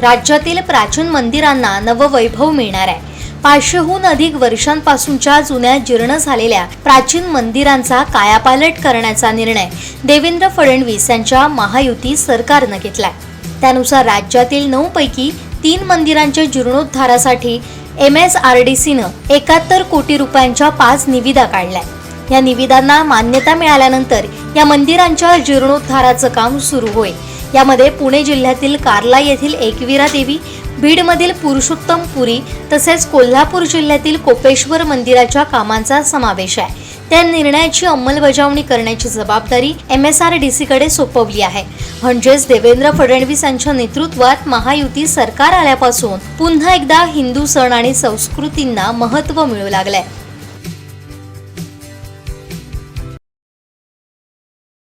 राज्यातील प्राचीन मंदिरांना नववैभव मिळणार आहे. पाचशेहून अधिक वर्षांपासूनच्या जुन्या जीर्ण झालेल्या प्राचीन मंदिरांचा कायापालट करण्याचा निर्णय देवेंद्र फडणवीस यांच्या महायुती सरकारनं घेतलाय. त्यानुसार राज्यातील नऊ पैकी तीन मंदिरांच्या जीर्णोद्धारासाठी एम एस आर डी सीनं एकाहत्तर कोटी रुपयांच्या पाच निविदा काढल्या. या निविदांना मान्यता मिळाल्यानंतर या मंदिरांच्या जीर्णोद्धाराचं काम सुरू होईल. यामध्ये पुणे जिल्ह्यातील कार्ला येथील एकविरा देवी बीडमधील पुरुषोत्तम पुरी तसेच कोल्हापूर जिल्ह्यातील कोपेश्वर मंदिराच्या कामांचा समावेश आहे. त्या निर्णयाची अंमलबजावणी करण्याची जबाबदारी एम एस आर डी सीकडे सोपवली आहे. म्हणजेच देवेंद्र फडणवीस यांच्या नेतृत्वात महायुती सरकार आल्यापासून पुन्हा एकदा हिंदू सण आणि संस्कृतींना महत्त्व मिळू लागलंय.